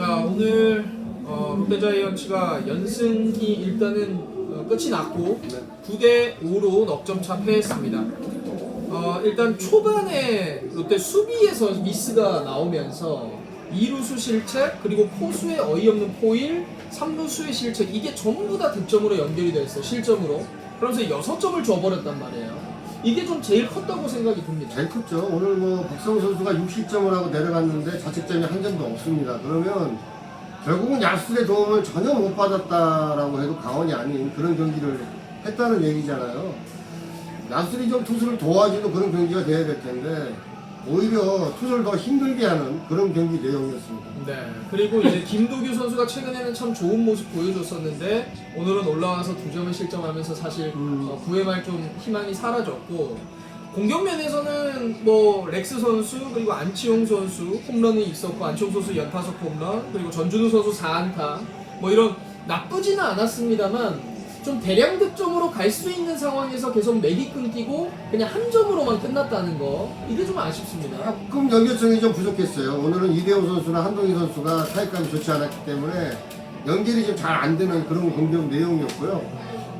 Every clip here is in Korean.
자 오늘 어, 롯데자이언츠가 연승이 일단은 어, 끝이 났고 9대 5로 넉점차 패했습니다. 어, 일단 초반에 롯데 수비에서 미스가 나오면서 2루수 실책 그리고 포수의 어이없는 포일 3루수의 실책 이게 전부 다 득점으로 연결이 됐어요 실점으로 그러면서 6점을 줘버렸단 말이에요 이게 좀 제일 컸다고 생각이 듭니다 제일 컸죠. 오늘 뭐 박성우 선수가 60점을 하고 내려갔는데 자책점이 한 점도 없습니다. 그러면 결국은 야수의 도움을 전혀 못 받았다라고 해도 과언이 아닌 그런 경기를 했다는 얘기잖아요. 야수들이 좀 투수를 도와주는 그런 경기가 돼야 될 텐데 오히려 투수를 더 힘들게 하는 그런 경기 내용이었습니다. 네. 그리고 이제 김도규 선수가 최근에는 참 좋은 모습 보여줬었는데 오늘은 올라와서 두 점을 실점하면서 사실 음. 어, 9회 말 좀 희망이 사라졌고 공격 면에서는 뭐 렉스 선수 그리고 안치홍 선수 홈런이 있었고 안치홍 선수 연타석 홈런 그리고 전준우 선수 4안타 뭐 이런 나쁘지는 않았습니다만 좀 대량 득점으로 갈 수 있는 상황에서 계속 맥이 끊기고 그냥 한 점으로만 끝났다는 거 이게 좀 아쉽습니다. 조금 연결성이 좀 부족했어요. 오늘은 이대호 선수나 한동희 선수가 타격감이 좋지 않았기 때문에 연결이 좀 잘 안 되는 그런 공격 내용이었고요.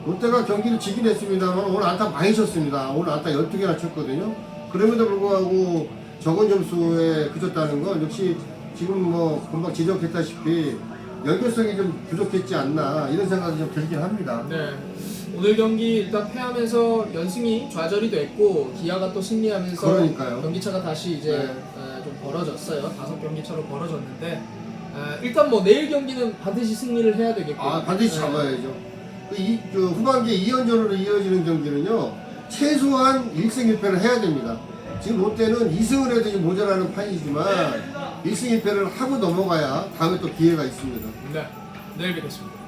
롯데가 경기를 지긴 했습니다만 오늘 안타 많이 쳤습니다. 오늘 안타 12개나 쳤거든요. 그럼에도 불구하고 적은 점수에 그쳤다는 건 역시 지금 뭐 금방 지적했다시피 연결성이 좀 부족했지 않나 이런 생각이 좀 들긴 합니다. 네. 오늘 경기 일단 패하면서 연승이 좌절이 됐고 기아가 또 승리하면서 그러니까요. 경기차가 다시 이제 네. 에, 좀 벌어졌어요. 다섯 경기차로 벌어졌는데 에, 일단 뭐 내일 경기는 반드시 승리를 해야 되겠고. 아 반드시 네. 잡아야죠. 그 이, 그 후반기 2연전으로 이어지는 경기는요 최소한 1승 1패를 해야 됩니다. 지금 롯데는 2승을 해도 좀 모자라는 판이지만 1승 1패를 하고 넘어가야 다음에 또 기회가 있습니다. 네. 내일 뵙겠습니다.